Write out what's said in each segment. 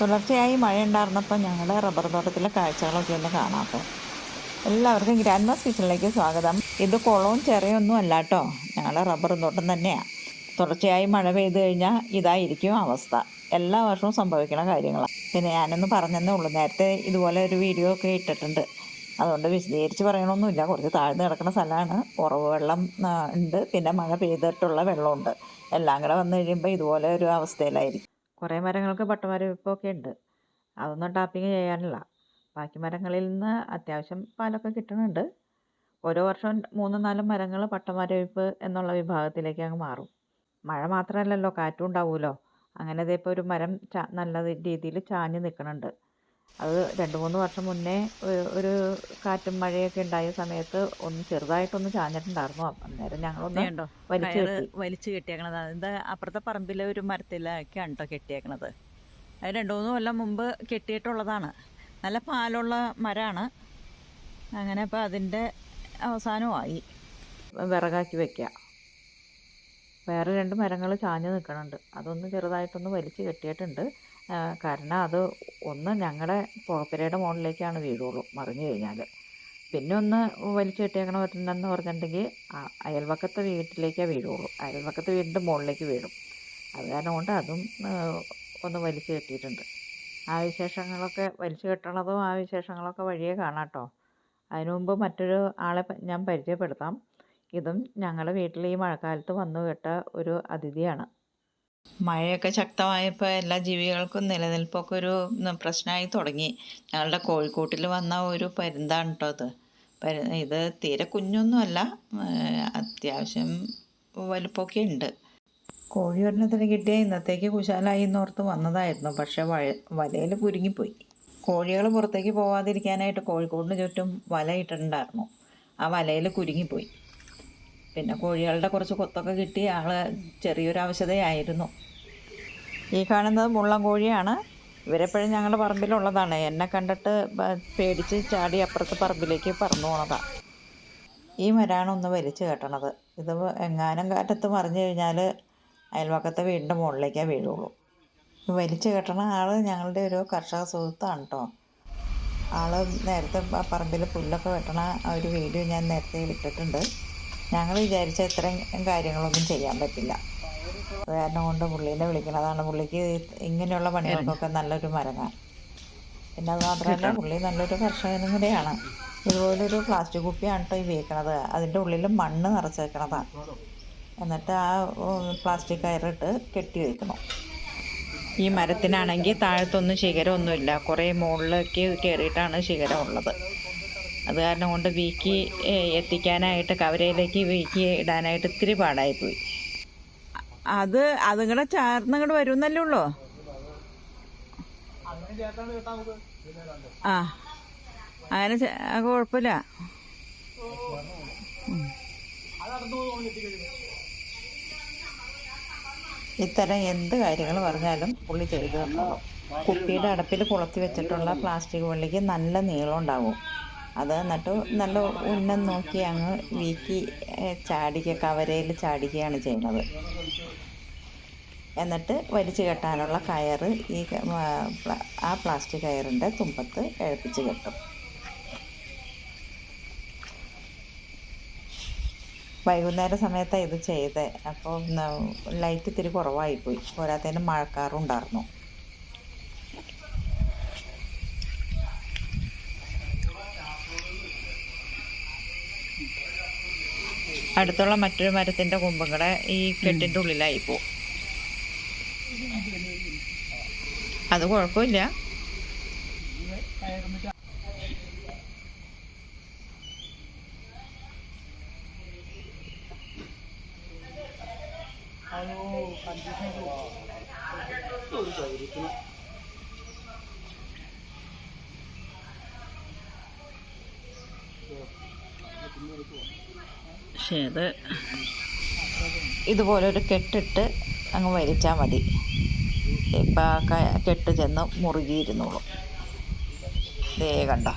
തുടർച്ചയായി മഴ ഉണ്ടായിരുന്നപ്പോൾ ഞങ്ങൾ റബ്ബർ തോട്ടത്തിലെ കാഴ്ചകളൊക്കെ ഒന്ന് കാണാം എല്ലാവർക്കും ഗ്രാൻഡ്മാസ് കിച്ചണിലേക്ക് സ്വാഗതം. ഇത് കുളവും ചെറിയൊന്നും അല്ല കേട്ടോ ഞങ്ങളുടെ റബ്ബർ തോട്ടം തന്നെയാണ് തുടർച്ചയായി മഴ പെയ്തു കഴിഞ്ഞാൽ ഇതായിരിക്കും അവസ്ഥ. എല്ലാ വർഷവും സംഭവിക്കുന്ന കാര്യങ്ങളാണ് പിന്നെ ഞാനൊന്ന് പറഞ്ഞതേ ഉള്ളൂ. നേരത്തെ ഇതുപോലെ ഒരു വീഡിയോ ഒക്കെ ഇട്ടിട്ടുണ്ട്. അതുകൊണ്ട് വിശദീകരിച്ച് പറയണമൊന്നുമില്ല കുറച്ച് താഴ്ന്നു കിടക്കുന്ന സ്ഥലമാണ്. ഉറവ് വെള്ളം ഉണ്ട്. പിന്നെ മഴ പെയ്തിട്ടുള്ള വെള്ളമുണ്ട്. എല്ലാം കൂടെ വന്നു കഴിയുമ്പോൾ ഇതുപോലെ ഒരു അവസ്ഥയിലായിരിക്കും. കുറേ മരങ്ങൾക്ക് പട്ടമരവിപ്പൊക്കെ ഉണ്ട് അതൊന്നും ടാപ്പിംഗ് ചെയ്യാനില്ല. ബാക്കി മരങ്ങളിൽ നിന്ന് അത്യാവശ്യം പാലൊക്കെ കിട്ടുന്നുണ്ട്. ഓരോ വർഷവും മൂന്നും നാലും മരങ്ങൾ പട്ടമരവിപ്പ് എന്നുള്ള വിഭാഗത്തിലേക്ക് അങ്ങ് മാറും. മഴ മാത്രമല്ലല്ലോ കാറ്റും ഉണ്ടാവുമല്ലോ അങ്ങനെ ദേ ഒരു മരം നല്ല രീതിയിൽ ചാഞ്ഞ് നിൽക്കുന്നുണ്ട്. അത് രണ്ട് മൂന്ന് വർഷം മുന്നേ ഒരു കാറ്റും മഴയൊക്കെ ഉണ്ടായ സമയത്ത് ഒന്ന് ചെറുതായിട്ടൊന്ന് ചാഞ്ഞിട്ടുണ്ടായിരുന്നു. അന്നേരം ഞങ്ങളൊന്ന് വലിച്ചു വലിച്ചു കെട്ടിയേക്കണത്. ഇത് അപ്പുറത്തെ പറമ്പിലെ ഒരു മരത്തിലൊക്കെയാണ് കേട്ടോ കെട്ടിയേക്കണത്. അത് രണ്ട് മൂന്ന് കൊല്ലം മുമ്പ് കെട്ടിയിട്ടുള്ളതാണ്. നല്ല പാലുള്ള മരമാണ് അങ്ങനെ അപ്പോൾ അതിന്റെ അവസാനമായി വിറകാക്കി വെക്കുക വേറെ രണ്ട് മരങ്ങൾ ചാഞ്ഞ് നിൽക്കണുണ്ട് അതൊന്ന് ചെറുതായിട്ടൊന്ന് വലിച്ച് കെട്ടിയിട്ടുണ്ട്. കാരണം അത് ഒന്ന് ഞങ്ങളുടെ പുഴപ്പുരയുടെ മുകളിലേക്കാണ് വീഴുള്ളൂ മറിഞ്ഞു കഴിഞ്ഞാൽ പിന്നെ ഒന്ന് വലിച്ചു കെട്ടിയേക്കണ പറ്റുന്നെന്ന് പറഞ്ഞിട്ടുണ്ടെങ്കിൽ അയൽവക്കത്തെ വീട്ടിലേക്കേ വീഴുള്ളൂ. അയൽവക്കത്തെ വീടിന്റെ മുകളിലേക്ക് വീഴും. അത് കാരണം കൊണ്ട് അതും ഒന്ന് വലിച്ചു കെട്ടിയിട്ടുണ്ട്. ആ വിശേഷങ്ങളൊക്കെ വലിച്ചു കെട്ടണതും ആ വിശേഷങ്ങളൊക്കെ വഴിയേ കാണാം കേട്ടോ അതിനു മുമ്പ് മറ്റൊരു ആളെ ഞാൻ പരിചയപ്പെടുത്താം. ഇതും ഞങ്ങളുടെ വീട്ടിൽ ഈ മഴക്കാലത്ത് വന്നു കേട്ട ഒരു അതിഥിയാണ്. മഴയൊക്കെ ശക്തമായപ്പോൾ എല്ലാ ജീവികൾക്കും നിലനിൽപ്പൊക്കെ ഒരു പ്രശ്നമായി തുടങ്ങി. ഞങ്ങളുടെ കോഴിക്കോട്ടിൽ വന്ന ഒരു പരുന്താണ് കേട്ടോ അത്. പരു ഇത് തീരെ കുഞ്ഞൊന്നുമല്ല അത്യാവശ്യം വലുപ്പമൊക്കെ ഉണ്ട്. കോഴി ഒരെണ്ണത്തിന് കിട്ടിയ ഇന്നത്തേക്ക് കുശാലായി എന്നോർത്ത് വന്നതായിരുന്നു പക്ഷേ വഴ വലയിൽ കുരുങ്ങിപ്പോയി. കോഴികൾ പുറത്തേക്ക് പോവാതിരിക്കാനായിട്ട് കോഴിക്കോടിന് ചുറ്റും വല ഇട്ടിട്ടുണ്ടായിരുന്നു. ആ വലയിൽ കുരുങ്ങിപ്പോയി. പിന്നെ കോഴികളുടെ കുറച്ച് കൊത്തൊക്കെ കിട്ടി. ആൾ ചെറിയൊരു ആവശ്യതയായിരുന്നു ഈ കാണുന്നത് മുള്ളം കോഴിയാണ്. ഇവരെപ്പോഴും ഞങ്ങളുടെ പറമ്പിലുള്ളതാണ്. എന്നെ കണ്ടിട്ട് പേടിച്ച് ചാടി അപ്പുറത്തെ പറമ്പിലേക്ക് പറന്നു പോണതാണ് ഈ മരാണ് ഒന്ന് വലിച്ചു കെട്ടണത്. ഇത് എങ്ങാനും കാറ്റത്ത് മറിഞ്ഞു കഴിഞ്ഞാൽ അയൽവക്കത്തെ വീടിന്റെ മുകളിലേക്കേ വീഴുള്ളൂ. വലിച്ചു കെട്ടണ ആൾ ഞങ്ങളുടെ ഒരു കർഷക സുഹൃത്താണ് കേട്ടോ ആൾ നേരത്തെ പറമ്പിൽ പുല്ലൊക്കെ വെട്ടണ ഒരു വീഡിയോ ഞാൻ നേരത്തെ ഇട്ടിട്ടുണ്ട്. ഞങ്ങൾ വിചാരിച്ച ഇത്രയും കാര്യങ്ങളൊന്നും ചെയ്യാൻ പറ്റില്ല. അത് കാരണം കൊണ്ട് പുള്ളീനെ വിളിക്കണതാണ് പുള്ളിക്ക് ഇങ്ങനെയുള്ള പണികൾക്കൊക്കെ നല്ലൊരു മരങ്ങാണ് പിന്നെ അത് മാത്രമല്ല പുള്ളി നല്ലൊരു കർഷകനും കൂടെയാണ്. ഇതുപോലൊരു പ്ലാസ്റ്റിക് കുപ്പിയാണ് കേട്ടോ ഈ ഉപയോഗിക്കണത്. അതിന്റെ ഉള്ളിൽ മണ്ണ് നിറച്ച് വെക്കണതാണ് എന്നിട്ട് ആ പ്ലാസ്റ്റിക് കയറിട്ട് കെട്ടി വെക്കണം ഈ മരത്തിനാണെങ്കിൽ താഴത്തൊന്നും ശിഖരമൊന്നുമില്ല. കുറേ മുകളിലേക്ക് കയറിയിട്ടാണ് ശിഖരം ഉള്ളത് അത് കാരണം കൊണ്ട് വീക്കി എത്തിക്കാനായിട്ട് കവരയിലേക്ക് വീക്കി ഇടാനായിട്ട് ഇത്തിരി പാടായിപ്പോയി. അത് അതും കൂടെ വരുന്നല്ലേ വരുമെന്നല്ലേ ഉള്ളൂ? ആ അങ്ങനെ കുഴപ്പമില്ല. ഇത്തരം എന്ത് കാര്യങ്ങൾ പറഞ്ഞാലും പുള്ളി ചെയ്തു തന്നോളും. കുപ്പിയുടെ അടപ്പിൽ കുളത്തി വെച്ചിട്ടുള്ള പ്ലാസ്റ്റിക് വള്ളിക്ക് നല്ല നീളം ഉണ്ടാവും. അത് എന്നിട്ട് നല്ല ഉന്നം നോക്കി അങ്ങ് വീക്കി ചാടിക്ക ചാടിക്കുക കവരയിൽ ചാടിക്കുകയാണ് ചെയ്യുന്നത്. എന്നിട്ട് വലിച്ചു കെട്ടാനുള്ള കയർ ഈ ആ പ്ലാസ്റ്റിക് കയറിന്റെ തുമ്പത്ത് എഴുപ്പിച്ച് കെട്ടും. വൈകുന്നേര സമയത്താണ് ഇത് ചെയ്തത് അപ്പോൾ ലൈറ്റ് ഇത്തിരി കുറവായിപ്പോയി. പോരാത്തതിന് മഴക്കാറുണ്ടായിരുന്നു അടുത്തുള്ള മറ്റൊരു മരത്തിന്റെ കൊമ്പും കൂടെ ഈ കെട്ടിന്റെ ഉള്ളിലായി പോവും അത് കുഴപ്പമില്ല. പക്ഷേ അത് ഇതുപോലൊരു കെട്ടിട്ട് അങ്ങ് വലിച്ചാൽ മതി ഇപ്പം ആ കെട്ട് ചെന്ന് മുറുകിയിരുന്നോളും ദേ കണ്ടോ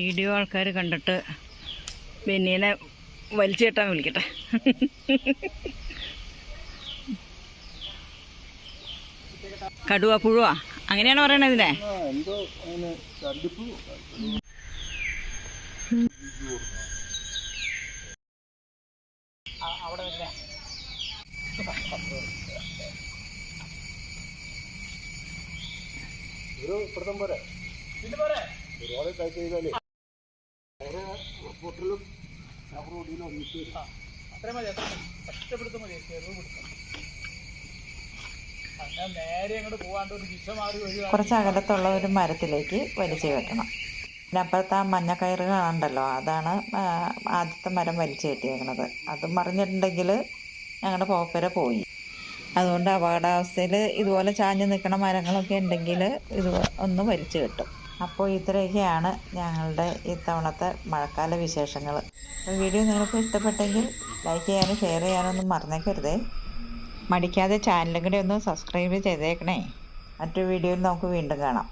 വീഡിയോ ആൾക്കാർ കണ്ടിട്ട് ബെന്നീനെ വലിച്ചു കെട്ടാൻ വിളിക്കട്ടെ. കടുവ പുഴുവ? അങ്ങനെയാണ് പറയണത് ഇതിനെ? കുറച്ച് അകലത്തുള്ള ഒരു മരത്തിലേക്ക് വലിച്ചു കെട്ടണം. അപ്പുറത്ത് ആ മഞ്ഞക്കയറ് കാണണ്ടല്ലോ? അതാണ് ആ, ആദ്യത്തെ മരം വലിച്ചു കെട്ടിയേക്കണത്. അത് മറിഞ്ഞിട്ടുണ്ടെങ്കിൽ ഞങ്ങളുടെ പോപ്പര പോയി. അതുകൊണ്ട് അപകടാവസ്ഥയിൽ ഇതുപോലെ ചാഞ്ഞ് നിൽക്കുന്ന മരങ്ങളൊക്കെ ഉണ്ടെങ്കിൽ ഇത് ഒന്ന് വലിച്ചു കെട്ടും. അപ്പോൾ ഇത്രയൊക്കെയാണ് ഞങ്ങളുടെ ഇത്തവണത്തെ മഴക്കാല വിശേഷങ്ങൾ. വീഡിയോ നിങ്ങൾക്ക് ഇഷ്ടപ്പെട്ടെങ്കിൽ ലൈക്ക് ചെയ്യാനും ഷെയർ ചെയ്യാനും ഒന്നും മറന്നേക്കരുതേ. മടിക്കാതെ ചാനലും കൂടി ഒന്ന് സബ്സ്ക്രൈബ് ചെയ്തേക്കണേ. മറ്റൊരു വീഡിയോയിൽ നമുക്ക് വീണ്ടും കാണാം.